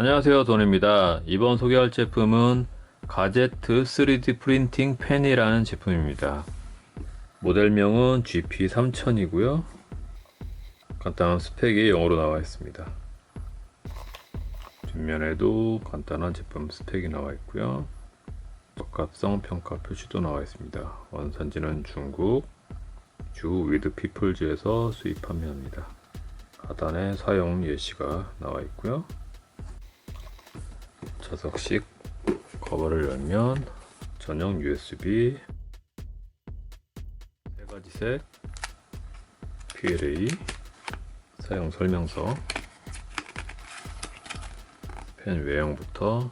안녕하세요 돈입니다. 이번 소개할 제품은 가제트 3D 프린팅 펜이라는 제품입니다. 모델명은 GP3000 이고요. 간단한 스펙이 영어로 나와 있습니다. 뒷면에도 간단한 제품 스펙이 나와 있고요. 적합성 평가 표시도 나와 있습니다. 원산지는 중국 주 위드 피플즈에서 수입판매합니다. 하단에 사용 예시가 나와 있고요 자석식 커버를 열면 전용 USB 세 가지 색 PLA 사용 설명서 펜 외형부터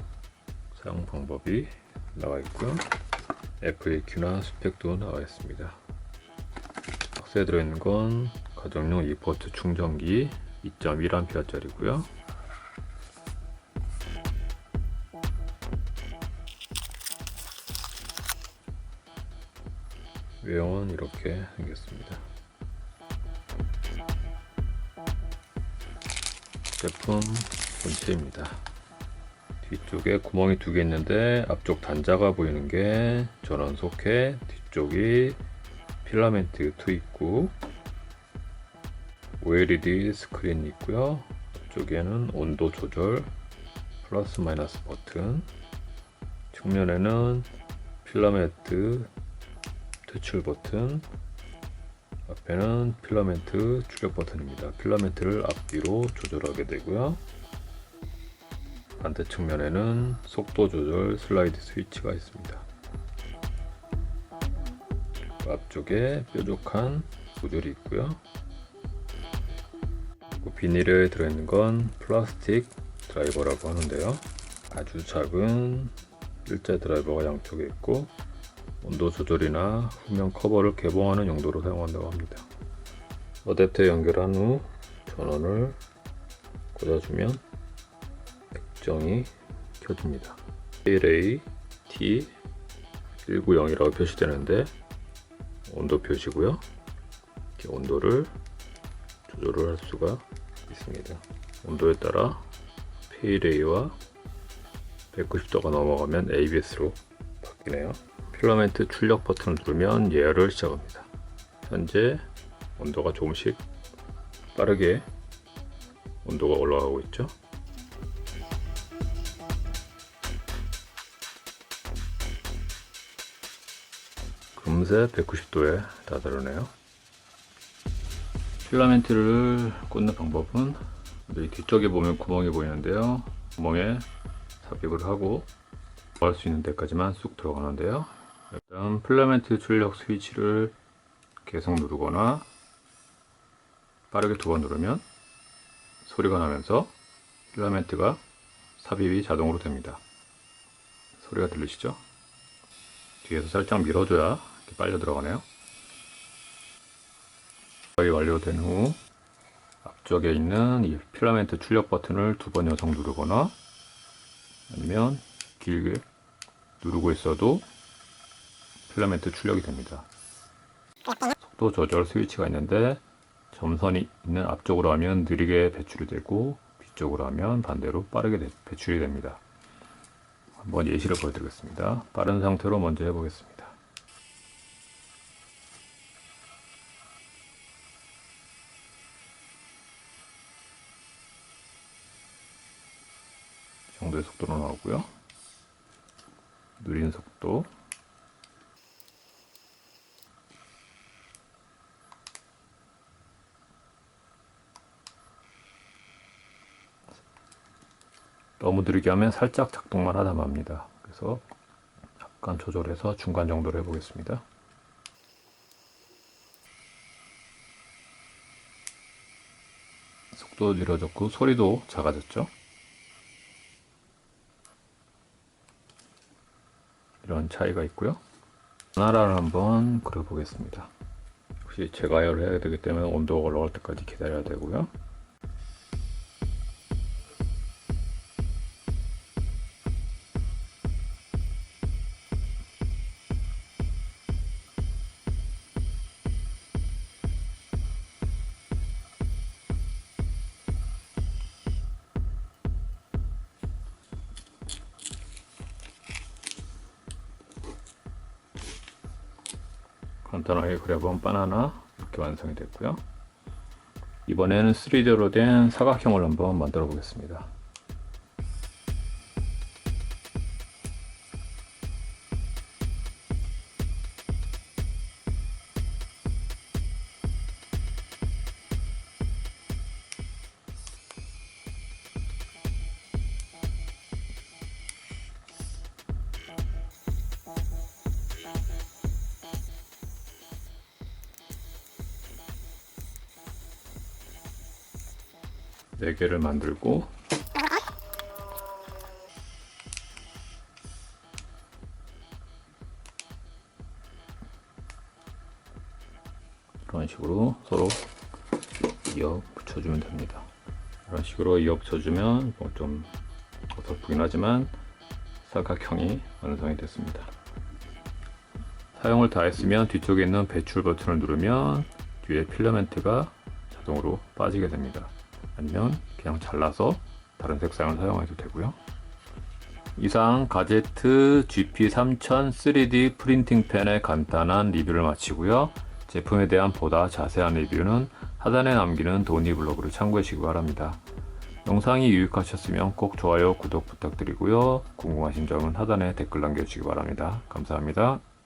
사용 방법이 나와 있고요. FAQ나 스펙도 나와 있습니다. 박스에 들어있는 건 가정용 2포트 충전기 2.1A짜리고요 외형은 이렇게 생겼습니다. 제품 본체입니다. 뒤쪽에 구멍이 두 개 있는데 앞쪽 단자가 보이는 게 전원 소켓, 뒤쪽이 필라멘트 2 있고 OLED 스크린 있고요. 앞쪽에는 온도 조절 플러스 마이너스 버튼 측면에는 필라멘트 퇴출 버튼 앞에는 필라멘트 출력 버튼입니다. 필라멘트를 앞뒤로 조절하게 되고요. 반대 측면에는 속도 조절 슬라이드 스위치가 있습니다. 앞쪽에 뾰족한 모듈이 있고요. 비닐에 들어있는 건 플라스틱 드라이버라고 하는데요. 아주 작은 일자 드라이버가 양쪽에 있고 온도 조절이나 후면 커버를 개봉하는 용도로 사용한다고 합니다. 어댑터에 연결한 후 전원을 꽂아주면 액정이 켜집니다. ALA T190이라고 표시되는데 온도 표시고요. 이렇게 온도를 조절을 할 수가 있습니다. 온도에 따라 PLA와 190도가 넘어가면 ABS로 바뀌네요. 필라멘트 출력 버튼을 누르면 예열을 시작합니다. 현재 온도가 조금씩 빠르게 온도가 올라가고 있죠. 금세 190도에 다다르네요. 필라멘트를 꽂는 방법은 여기 뒤쪽에 보면 구멍이 보이는데요. 구멍에 삽입을 하고 할 수 있는 데까지만 쑥 들어가는데요. 일단 필라멘트 출력 스위치를 계속 누르거나 빠르게 두 번 누르면 소리가 나면서 필라멘트가 삽입이 자동으로 됩니다. 소리가 들리시죠? 뒤에서 살짝 밀어줘야 이렇게 빨려 들어가네요. 거의 완료된 후 앞쪽에 있는 이 필라멘트 출력 버튼을 두 번 연속 누르거나 아니면 길게 누르고 있어도 필라멘트 출력이 됩니다. 속도 조절 스위치가 있는데 점선이 있는 앞쪽으로 하면 느리게 배출이 되고 뒤쪽으로 하면 반대로 빠르게 배출이 됩니다. 한번 예시를 보여드리겠습니다. 빠른 상태로 먼저 해보겠습니다. 이 정도의 속도로 나오고요. 느린 속도 너무 느리게 하면 살짝 작동만 하다 맙니다. 그래서 약간 조절해서 중간 정도로 해보겠습니다. 속도 느려졌고 소리도 작아졌죠. 이런 차이가 있고요. 하나를 한번 그려보겠습니다. 혹시 재가열을 해야 되기 때문에 온도가 올라갈 때까지 기다려야 되고요. 간단하게 그려본 바나나 이렇게 완성이 됐고요. 이번에는 3D로 된 사각형을 한번 만들어 보겠습니다. 네 개를 만들고 이런 식으로 서로 이어 붙여주면 됩니다. 이런 식으로 이어 붙여주면 뭐좀 어설프긴 하지만 사각형이 완성이 됐습니다. 사용을 다 했으면 뒤쪽에 있는 배출 버튼을 누르면 뒤에 필라멘트가 자동으로 빠지게 됩니다. 아니면 그냥 잘라서 다른 색상을 사용해도 되고요. 이상 가제트 GP3000 3D 프린팅 펜의 간단한 리뷰를 마치고요. 제품에 대한 보다 자세한 리뷰는 하단에 남기는 도니 블로그를 참고해 주시기 바랍니다. 영상이 유익하셨으면 꼭 좋아요, 구독 부탁드리고요. 궁금하신 점은 하단에 댓글 남겨주시기 바랍니다. 감사합니다.